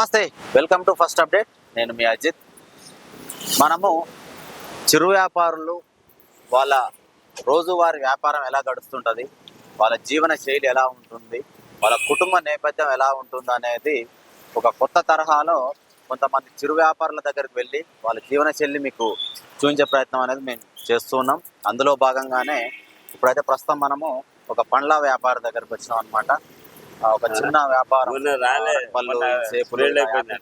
నమస్తే. Welcome to first update నేను మీ అజిత్. మనము చిరు వ్యాపారులు వాళ్ళ రోజువారి వ్యాపారం ఎలా గడుస్తుంటుంది వాళ్ళ జీవన శైలి ఎలా ఉంటుంది వాళ్ళ కుటుంబ నేపథ్యం ఎలా ఉంటుంది అనేది ఒక కొత్త తరహాలో కొంతమంది చిరు వ్యాపారుల దగ్గరికి వెళ్ళి వాళ్ళ జీవన శైలి మీకు చూపించే ప్రయత్నం అనేది మేము చేస్తున్నాం అందులో భాగంగానే ఇప్పుడైతే ప్రస్తుతం మనము ఒక పండ్ల వ్యాపారి దగ్గరకు వచ్చినాం అనమాట ఒక చిన్న వ్యాపారం. పళ్ళు సేపులు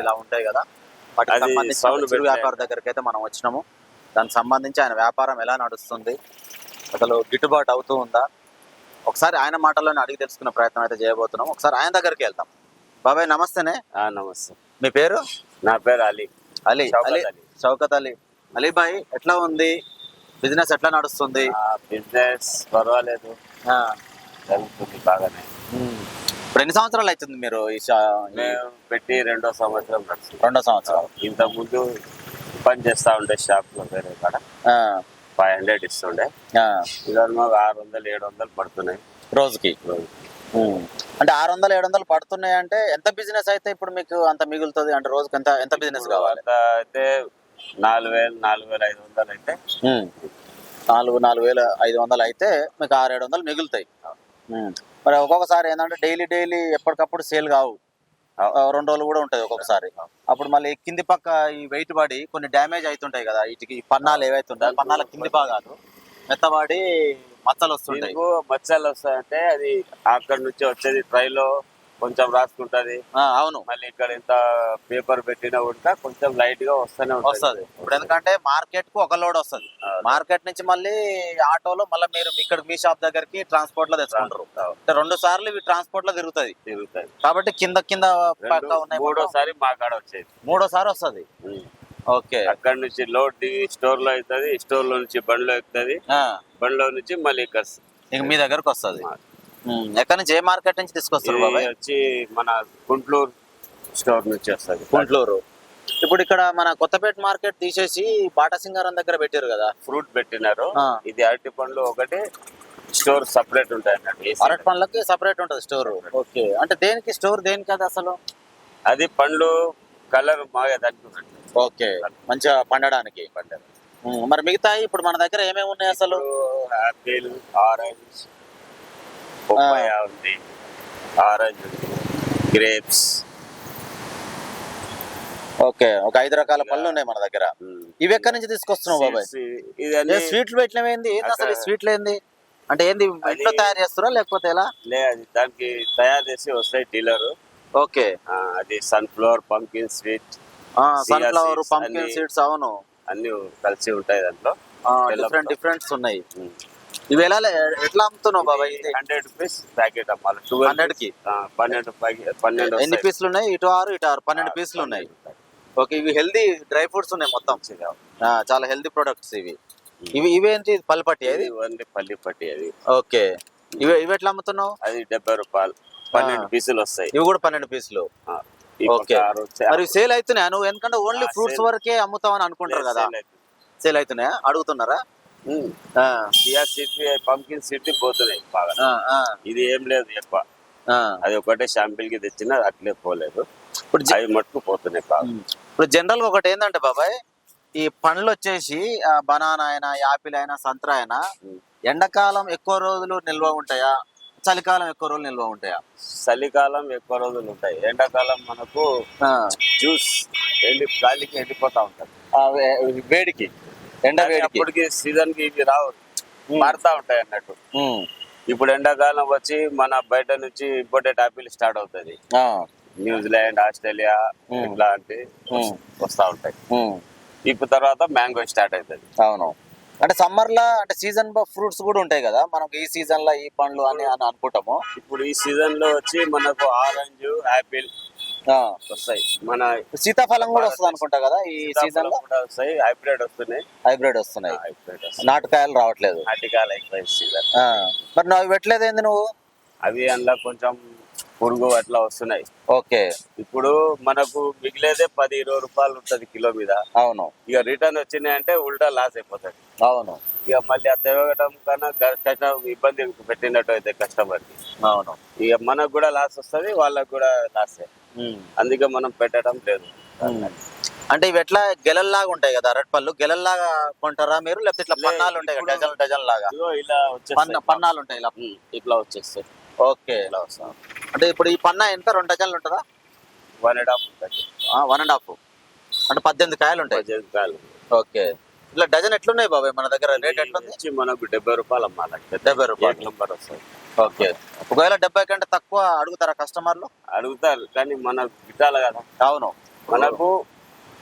ఇలా ఉంటాయి కదా. వాటికి సంబంధించి చిరు. వ్యాపారి దగ్గరికి అయితే మనం వచ్చినాము. దానికి సంబంధించి ఆయన వ్యాపారం ఎలా నడుస్తుంది? అసలు గిట్టుబాటు అవుతూ ఉందా? ఒకసారి ఆయన మాటల్లోనే అడిగి తెలుసుకునే ప్రయత్నం అయితే చేయబోతున్నాం. ఒకసారి ఆయన దగ్గరికి వెళ్తాం బాబాయ్ నమస్తేనే. ఆ, నమస్తే. మీ పేరు? నా పేరు అలీ. అలీ. అలీ. అలీ. షౌకత్ అలీ. అలీ భాయ్ ఎట్లా ఉంది? బిజినెస్ ఎట్లా నడుస్తుంది? బిజినెస్ పర్వాలేదు. జరుగుతుంది బాగానే. ఇప్పుడు ఎన్ని సంవత్సరాలు అవుతుంది మీరు ఈ పెట్టి రెండో సంవత్సరం రెండో సంవత్సరాలు ఇంత ముందు పని చేస్తా ఉండే షాప్లో వేరే కాడ. ఫైవ్ హండ్రెడ్ ఇస్తుండే. ఆ, ఇవాళ మాకు ఆరు వందలు ఏడు వందలు పడుతున్నాయి. రోజుకి. అంటే ఆరు వందలు ఏడు వందలు పడుతున్నాయి అంటే ఎంత బిజినెస్ అయితే ఇప్పుడు మీకు అంత మిగులుతుంది? అంటే రోజుకి ఎంత ఎంత బిజినెస్ కావాలి? అయితే నాలుగు వేలు నాలుగు వేల ఐదు వందలు అయితే. నాలుగు నాలుగు వేల ఐదు వందలు అయితే మీకు ఆరు ఏడు వందలు మిగులుతాయి. మరి ఒక్కొక్కసారి ఏంటంటే డైలీ డైలీ ఎప్పటికప్పుడు సేల్ కావు. రెండు రోజులు కూడా ఉంటుంది ఒక్కొక్కసారి. అప్పుడు మళ్ళీ కింది పక్క ఈ వెయిట్ పడి కొన్ని డ్యామేజ్ అవుతుంటాయి కదా వీటికి ఈ పన్నాలు ఏవైతే ఉంటాయి పన్నాల కింది భాగాలు మెత్తబడి మచ్చలు వస్తుంటాయి. మచ్చలు వస్తాయంటే అది అక్కడ నుంచి వచ్చేది ట్రైలో కొంచెం రాసుకుంటది. ఆ, అవును. మళ్ళీ ఇక్కడ ఇంత పేపర్ పెట్టినా కూడా కొంచెం లైట్గా వస్తూనే. వస్తుంది. ఇప్పుడు ఎందుకంటే మార్కెట్కు ఒక లోడ్ వస్తుంది. మార్కెట్ నుంచి మళ్ళీ ఆటోలో మళ్ళీ మీరు ఇక్కడ మీ షాప్ దగ్గరికి ట్రాన్స్పోర్ట్లో తెచ్చుకుంటారు. అంటే రెండు సార్లు ఇవి ట్రాన్స్పోర్ట్లో తిరుగుతుంది. తిరుగుతాయి కాబట్టి కింద కింద ఉన్నాయి. మూడోసారి మా కాడ వచ్చేది. మూడోసారి వస్తుంది. ఓకే. అక్కడ నుంచి లోడ్ దిగి స్టోర్లో అవుతుంది స్టోర్లో నుంచి బండిలో ఎక్కుతుంది. ఆ, బండిలో నుంచి మళ్ళీ ఇక్కడ ఇంక మీ దగ్గరకు వస్తుంది. ఎక్కడి నుంచి ఏ మార్కెట్ నుంచి తీసుకొస్తారు బాబాయ్? వచ్చి మన గుంట్లూరు స్టోర్ నుంచి వస్తుంది. గుంట్లూరు ఇప్పుడు ఇక్కడ మన కొత్తపేట మార్కెట్ తీసేసి బాటసింగారం దగ్గర పెట్టారు కదా. ఫ్రూట్ పెట్టినారు. ఇది అరటి పండ్లు ఒకటి స్టోర్ సపరేట్ ఉంటాయి అన్నట్టు. అరటి పండ్లకి సపరేట్ ఉంటుంది స్టోర్. ఓకే. అంటే దేనికి స్టోర్ దేనికి అది అసలు? అది పండ్లు కలర్ బాగా దానికి ఓకే. మంచిగా పండడానికి. ఉమ్, మరి మిగతా ఇప్పుడు మన దగ్గర ఏమేమి ఉన్నాయి అసలు? యాపిల్ ఆరెంజ్ పప్పాయ ఉంది. Orange grapes. ఓకే ఒక ఐదు రకాల పళ్ళు ఉన్నాయి మన దగ్గర. ఇవి ఎక్కడి నుంచి తీసుకొస్తున్నావు బాబాయ్? స్వీట్లు పెట్టినవేంది ఏంది? అసలు స్వీట్లు ఏంది? అంటే ఏంది ఇంట్లో తయారు చేస్తారా లేకపోతే ఎలా? లే అది దానికి తయారు చేసి వస్తాయి డీలర్ ఓకే. అది sunflower pumpkin sweet sunflower seeds pumpkin seeds అవును. అన్ని కలిసి ఉంటాయి దాంట్లో. డిఫరెంట్ డిఫరెంట్స్ ఉన్నాయి. ఇవి ఎలా ఎట్లా అమ్ముతున్నావు బాబాయ్ ఇది? హండ్రెడ్ రూపీస్ ప్యాకెట్ అమ్మాలి. ట్వెల్వ్ 100 కి? పన్నెండు పన్నెండు ఎన్ని. పీసులు ఉన్నాయి? ఇటు ఆరు ఇటు ఆరు. పన్నెండు పీసులు ఉన్నాయి. ఓకే ఇవి హెల్దీ డ్రై ఫ్రూట్స్ ఉన్నాయి మొత్తం. చాలా హెల్దీ ప్రొడక్ట్స్ ఇవి. ఇవి ఇవేంటి పల్లిపట్టి అది? పల్లి పట్టి అది ఓకే. ఇవి ఇవి ఎట్లా అమ్ముతున్నావు? అది డెబ్బై రూపాయలు. పన్నెండు పీసులు వస్తాయి. ఇవి కూడా పన్నెండు పీసులు. ఓకే. మరి సేల్ అవుతున్నాయా? నువ్వు ఎందుకంటే ఓన్లీ ఫ్రూట్స్. వరకే అమ్ముతావని అనుకుంటారు కదా. సేల్ అవుతున్నాయా? అడుగుతున్నారా? చియా పంకిన్ సీడ్ పోతున్నాయి బాగా. ఇది ఏం లేదు ఎక్కువ. ఆ. అది ఒకటే షాంపిల్కి తెచ్చినా అట్లే పోలేదు. ఇప్పుడు జ- అవి మట్టుకు పోతున్నాయి బాగా. ఇప్పుడు జనరల్గా ఒకటి ఏంటంటే బాబాయ్ ఈ పండ్లు వచ్చేసి బనానా అయినా యాపిల్ అయినా సంత్రా అయినా. ఎండాకాలం ఎక్కువ రోజులు నిల్వ ఉంటాయా? చలికాలం ఎక్కువ రోజులు నిల్వ ఉంటాయా? చలికాలం ఎక్కువ రోజులు ఉంటాయి. ఎండాకాలం మనకు ఆ, జ్యూస్ ఎండి గాలికి ఎండిపోతా ఉంటది వేడికి. ఎండ అప్పటికి సీజన్కి ఇవి రావు. మారుతా ఉంటాయి అన్నట్టు. ఇప్పుడు ఎండాకాలం వచ్చి మన బయట నుంచి ఇంపోర్టెడ్ ఆపిల్ స్టార్ట్ అవుతుంది. New Zealand Australia. ఇట్లాంటి. వస్తా ఉంటాయి. ఇప్పుడు తర్వాత మ్యాంగో స్టార్ట్ అవుతుంది. అవును. అంటే సమ్మర్లో అంటే సీజన్ ఫ్రూట్స్ కూడా ఉంటాయి కదా? మనకు ఈ సీజన్లో ఈ పండ్లు అని అని అనుకుంటాము. ఇప్పుడు ఈ సీజన్లో వచ్చి మనకు ఆరెంజ్ యాపిల్ వస్తాయి. మన సీతాఫలం కూడా వస్తుంది అనుకుంటా కదా ఈ సీజన్లో? వస్తాయి. హైబ్రిడ్ వస్తున్నాయి. హైబ్రిడ్ వస్తున్నాయి. నాటుకాయలు రావట్లేదు. సీజన్ మరి నువ్వు పెట్టలేదు ఏంది నువ్వు? అవి అందులో కొంచెం పురుగు అట్లా వస్తున్నాయి. ఓకే. ఇప్పుడు మనకు మిగిలేదే పది ఇరవై రూపాయలు ఉంటది కిలో మీద. అవును. ఇక రిటర్న్ వచ్చినాయంటే ఉల్టా లాస్ అయిపోతుంది. అవును. ఇక మళ్ళీ అది తెగడం కన్నా కష్టం ఇబ్బంది పెట్టినట్టు అయితే కస్టమర్కి అవును. ఇక మనకు కూడా లాస్ వస్తుంది వాళ్ళకు కూడా లాసే అందుకే మనం పెట్టడం లేదు. అంటే ఇవి ఎట్లా గెలల్లాగా ఉంటాయి కదా అరటిపళ్ళు గెలల్లాగా కొంటారా మీరు? లేకపోతే ఇట్లా పన్నాలు ఉంటాయి కదా డజన్ డజన్ లాగా? ఇలా పన్నాలు ఉంటాయి ఇలా. ఉమ్, ఇట్లా వచ్చేస్తాయి. ఓకే ఇలా వస్తాం అంటే ఇప్పుడు ఈ పన్నా ఎంత? రెండు డజన్లు ఉంటుందా? వన్ అండ్ హాఫ్ ఉంటుంది. వన్ అండ్ హాఫ్ అంటే పద్దెనిమిది కాయలు ఉంటాయి. పద్దెనిమిది కాయలు. ఓకే. ఇట్లా డజన్ ఎట్లున్నాయి బాబాయ్ మన దగ్గర రేట్ ఎట్లుంది? మనకు డెబ్బై రూపాయలు అమ్మాలంటే. డెబ్బై రూపాయలు. నంబర్ వస్తుంది ఓకే. ఒకవేళ డెబ్బై కంటే తక్కువ అడుగుతారా కస్టమర్లు? అడుగుతారు కానీ మనకు గిట్టాలి కదా. అవును. మనకు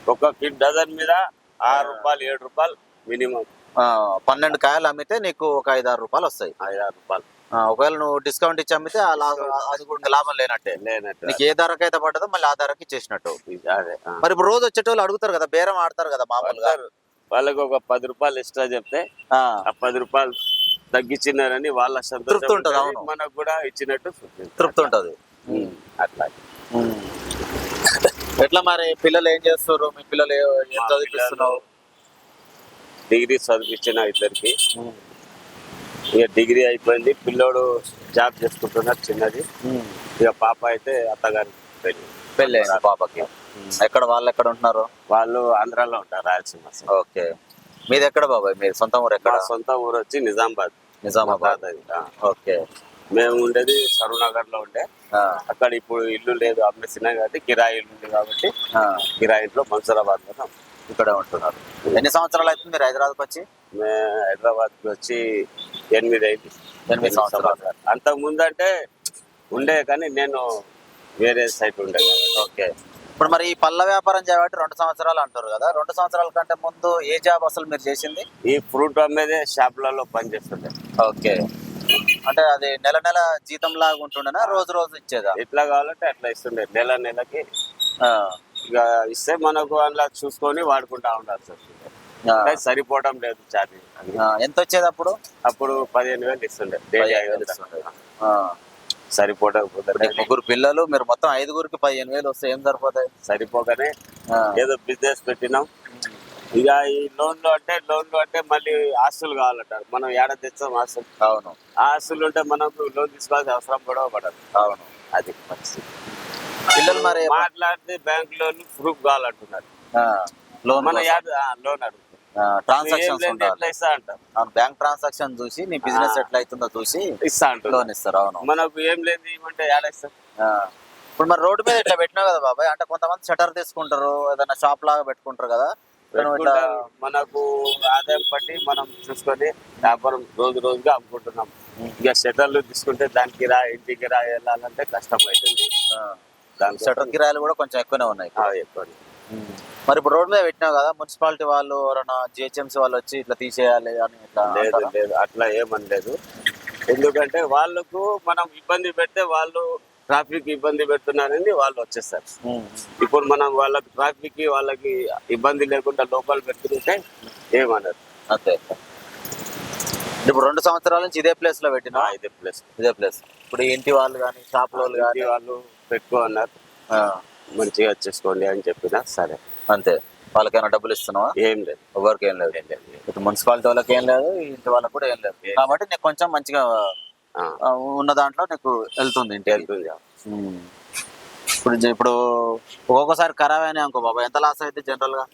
ఒక కిట్ డజన్ మీద ఆరు రూపాయలు ఏడు రూపాయలు మినిమం. పన్నెండు కాయలు అమ్మితే నీకు ఒక ఐదు ఆరు రూపాయలు వస్తాయి. ఐదు ఆరు రూపాయలు ఒకవేళ నువ్వు డిస్కౌంట్ ఇచ్చి అమ్మితే ఆ లాభం అది కూడా లాభం లేనట్టే. లేనట్టు. నీకు ఏ ధరకైతే అయితే పడ్డదో మళ్ళీ ఆ ధరకి ఇచ్చేసినట్టు. మరి ఇప్పుడు రోజు వచ్చేటోళ్ళు అడుగుతారు కదా బేరం ఆడతారు కదా మామూలుగా. వాళ్ళకి ఒక పది రూపాయలు ఎక్స్ట్రా చెప్తే ఆ పది రూపాయలు తగ్గించినారని వాళ్ళ తృప్తి ఉంటది. అవును. మనకు కూడా ఇచ్చినట్టు తృప్తి ఉంటది. అట్లా. ఎట్లా మరి పిల్లలు ఏం చేస్తారు మీ పిల్లలు ఏ- చదివిస్తున్నావు డిగ్రీ చదివించిన ఇద్దరికి. ఇక డిగ్రీ అయిపోయింది. పిల్లోడు జాబ్ చేసుకుంటున్నాడు చిన్నది. ఇక పాప అయితే అత్తగారి పెళ్ళి పెళ్ళి పాపకి. ఎక్కడ వాళ్ళు ఎక్కడ ఉంటున్నారు? వాళ్ళు ఆంధ్రాలో ఉంటారు రాయలసీమ. ఓకే. మీది ఎక్కడ బాబాయ్? మీ సొంత ఊరు ఎక్కడ? సొంత ఊరు వచ్చి నిజామాబాద్. నిజామాబాద్. అది. ఓకే. మేము ఉండేది సరూనగర్లో ఉండే అక్కడ ఇప్పుడు ఇల్లు లేదు అమ్మేసినా కాబట్టి కిరాయి ఇల్లు ఉంది కాబట్టి కిరాయి ఇంట్లో మన్సూరాబాద్లో. ఇక్కడే ఉంటున్నారు. ఎన్ని సంవత్సరాలు అవుతుంది మీరు హైదరాబాద్కి వచ్చి? మేము హైదరాబాద్కి వచ్చి ఎనిమిది అయింది. ఎనిమిది సంవత్సరాలు. అంతకు ముందు అంటే ఉండే కానీ నేను వేరే సైట్ ఉండే ఓకే. ఇప్పుడు మరి ఈ పళ్ళ వ్యాపారం చేయబట్టి రెండు సంవత్సరాలు అంటారు కదా. రెండు సంవత్సరాల కంటే ముందు ఏ జాబ్ అసలు మీరు చేసింది? ఈ ఫ్రూట్ అమ్మేదే షాపులలో పనిచేస్తుండే. ఓకే. అంటే అది నెల నెల జీతం లాగా ఉంటుండేనా? రోజు రోజు ఇచ్చేదా? ఎట్లా కావాలంటే అట్లా ఇస్తుండే. నెల నెలకి ఇక ఇస్తే మనకు అందులో చూసుకొని వాడుకుంటా ఉండాలి సార్. సరిపోవడం లేదు ఛార్జీ. ఎంత వచ్చేది అప్పుడు? అప్పుడు పదిహేను వేలు ఇస్తుండే. డైలీ నీకు ముగ్గురు పిల్లలు మీరు మొత్తం ఐదుగురికి పదిహేను వేలు వస్తే ఏం సరిపోతాయి? సరిపోగానే ఏదో బిజినెస్ పెట్టినాం. ఇక ఈ లోన్లు అంటే లోన్లు అంటే మళ్ళీ ఆస్తులు కావాలంటారు. మనం ఏడ తెచ్చాం ఆస్తులు? అవును. ఆ ఆస్తులు ఉంటే మనకు లోన్ తీసుకోవాల్సిన అవసరం కూడా పడదు. అవును. అది పిల్లలు మరి మాట్లాడితే బ్యాంక్ లోన్ ప్రూఫ్ కావాలంటున్నారు. లోన్ మన యాడ్ లోన్ అడుగుతారు. ఏం ట్రాన్సాక్షన్స్ ఉండాలి. అంటారు? అవును బ్యాంక్ ట్రాన్సాక్షన్ చూసి నీ బిజినెస్. ఎట్లా అవుతుందో చూసి ఇస్తా అంటారు. లోన్ ఇస్తారు అవును. మనకు ఏం లేదు ఆ. ఇప్పుడు మరి రోడ్డు మీద ఇట్లా పెట్టినావు కదా బాబాయ్ అంటే కొంతమంది షటర్ తీసుకుంటారు ఏదైనా షాప్ లాగా పెట్టుకుంటారు కదా. మనకు ఆదాయం బట్టి మనం చూసుకొని వ్యాపారం రోజు రోజుగా అమ్ముకుంటున్నాం. ఇక షటర్లు తీసుకుంటే దానికి రా ఇంటికి రా వెళ్ళాలంటే కష్టం అవుతుంది. దానికి షటర్ కిరాయిలు కూడా కొంచెం ఎక్కువనే ఉన్నాయి. ఎక్కువ. మరి ఇప్పుడు రోడ్డు మీద పెట్టినావు కదా మున్సిపాలిటీ వాళ్ళు ఎవరైనా జిహెచ్ఎంసీ వాళ్ళు వచ్చి ఇట్లా తీసేయాలి అని ఇట్లా లేదు? లేదు అట్లా ఏమని లేదు. ఎందుకంటే వాళ్ళకు మనం ఇబ్బంది పెడితే వాళ్ళు ట్రాఫిక్ ఇబ్బంది పెడుతున్నారని వాళ్ళు వచ్చేస్తారు. ఇప్పుడు మనం వాళ్ళకి ట్రాఫిక్కి వాళ్ళకి ఇబ్బంది లేకుండా లోపల పెట్టుకుంటే ఏమన్నారు అంతే. ఇప్పుడు రెండు సంవత్సరాల నుంచి ఇదే ప్లేస్లో పెట్టినా ఇదే ప్లస్ ఇదే ప్లేస్ ఇప్పుడు ఇంటి వాళ్ళు కానీ షాప్ వాళ్ళు కానీ. వాళ్ళు పెట్టుకో అన్నారు. మంచిగా చేసుకోండి అని చెప్పినా సరే. అంతే. వాళ్ళకైనా డబ్బులు ఇస్తున్నావా? ఏం లేదు. ఎవరికి ఏం లేదు. ఏం లేదు. ఇటు మున్సిపాలిటీ వాళ్ళకి ఏం లేదు ఇంటి వాళ్ళకి కూడా ఏం లేదు. కాబట్టి నీకు కొంచెం మంచిగా ఉన్న దాంట్లో నీకు వెళ్తుంది ఇంటికి. వెళ్తుంది. ఇప్పుడు ఇప్పుడు ఒక్కొక్కసారి ఖరాబ్ అయినాయి అనుకో బాబా. ఎంత లాస్ అయితే జనరల్గా?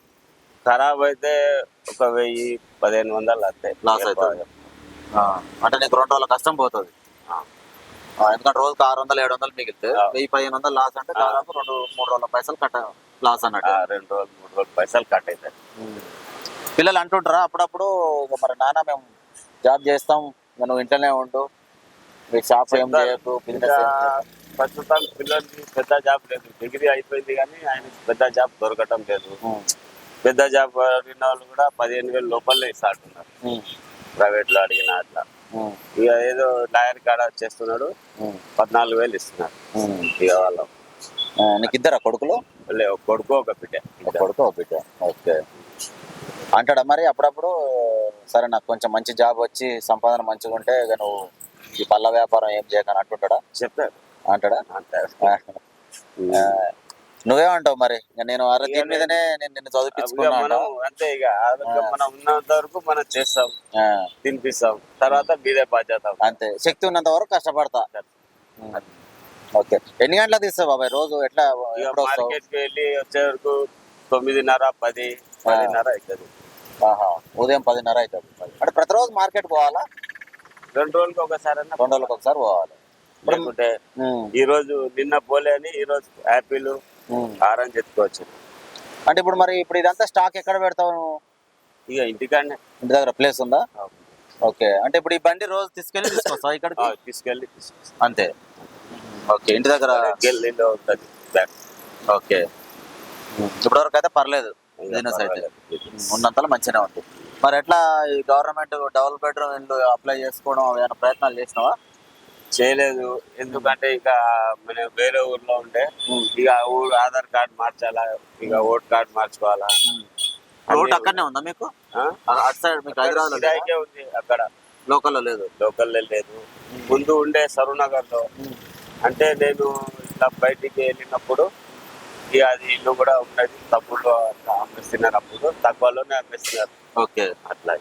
ఖరాబ్ అయితే ఒక వెయ్యి పదిహేను వందలు అంతే. లాస్ అవుతుంది. అంటే నీకు రెండు రోజుల కష్టం పోతుంది. ఎందుకంటే రోజుకి ఆరు వందలు ఏడు వందలు మిగిలితే. వెయ్యి పదిహేను వందలు లాస్ అంటే. దాదాపు రెండు మూడు రోజుల పైసలు కట్ట లాస్ అన్నట్టు. రెండు రోజులు మూడు రోజులు పైసలు కట్ అవుతాయి పిల్లలు అంటుంటారా? అప్పుడప్పుడు మరి నాన్న మేము జాబ్ చేస్తాం నువ్వు ఇంట్లోనే ఉండు. మీ షాప్ ఏం. చేయకు బిజినెస్ ప్రస్తుతం పిల్లలకి పెద్ద జాబ్ లేదు. డిగ్రీ అయిపోయింది కానీ ఆయన పెద్ద జాబ్ దొరకటం లేదు. పెద్ద జాబ్ అడిగిన వాళ్ళు కూడా పదిహేను వేలు లోపలే ఇస్తాంటున్నారు ప్రైవేట్లో అడిగిన అట్లా. ఇక ఏదో లాయర్ కాడ చేస్తున్నాడు. పద్నాలుగు వేలు ఇస్తున్నారు. ఇక వాళ్ళ నీకు ఇద్దరా కొడుకులు? లే, ఒక కొడుకు ఒక బిడ్డ. కొడుకు ఒక బిడ్డ. ఓకే. అంటాడా మరి అప్పుడప్పుడు? సరే నాకు కొంచెం మంచి జాబ్ వచ్చి సంపాదన మంచిగా ఉంటే ఇక నువ్వు ఈ పళ్ళ వ్యాపారం ఏం చేయకని అంటుంటాడా? చెప్పారు అంటాడా? నువ్వేమంటావు మరి? నేను అరే దీని మీదనే నేను నిన్ను ఇక చదివించుకున్నా మనం అంటావా? అంతే ఇక. మనం ఉన్నంత వరకు మనం చేస్తాం. తినిపిస్తాం. తర్వాత మీదే బాధ్యత. అంతే. శక్తి ఉన్నంత వరకు కష్టపడతా. ఓకే. ఎన్ని గంటలకు తీస్తావు బాబాయ్? రోజు ఎట్లా ఇక ఎప్పుడు వస్తావు? మార్కెట్కి వెళ్ళి వచ్చే వరకు తొమ్మిదిన్నర పది పదిన్నర అవుతుంది ఆహా, ఉదయం పదిన్నర అవుతుంది అంటే ప్రతిరోజు మార్కెట్ పోవాలా? రెండు రోజులకి ఒకసారి రెండు రోజులకు ఒకసారి పోవాలి. ఈ రోజు నిన్న పోలే అని ఈ రోజు యాపిల్ ఆరెంజ్ ఎత్తుకోవచ్చు అంటే ఇప్పుడు మరి ఇప్పుడు ఇదంతా స్టాక్ ఎక్కడ పెడతావు నువ్వు? ఇక ఇంటికాడనే. ఇంటి దగ్గర ప్లేస్ ఉందా? ఓకే. అంటే ఇప్పుడు ఈ బండి రోజు తీసుకెళ్ళి తీసుకొస్తావు ఇక్కడికి? ఆ, తీసుకెళ్ళి. అంతే. ఓకే. ఇంటి దగ్గర గెల్లీలో ఉంటుంది ఓకే. ఇప్పటి వరకు అయితే పర్లేదు. బిజినెస్ అయితే. ఉన్నంతలో మంచిగానే ఉంది మరి ఎట్లా ఈ గవర్నమెంట్ డబుల్ బెడ్రూమ్ ఇల్లు అప్లై చేసుకోవడం ఏమైనా ప్రయత్నాలు చేసినావా? చేయలేదు. ఎందుకంటే ఇక మనం వేరే ఊర్లో ఉండే ఇక ఊరు ఆధార్ కార్డ్ మార్చాలా? ఇక ఓట్ కార్డ్ మార్చుకోవాలా? రోడ్ అక్కడనే ఉందా మీకు? అటు సైడ్ మీకు హైదరాబాద్ ఉంది అక్కడ. లోకల్లో లేదు. లోకల్ లేదు. ముందు ఉండే సరూనగర్లో అంటే నేను ఇట్లా బయటికి వెళ్ళినప్పుడు ఇక అది ఇల్లు కూడా ఉన్నది అట్లా అమ్మేస్తున్నారు అప్పుడు. తక్కువలోనే అమ్మేస్తున్నారు. ఓకే. అట్లా.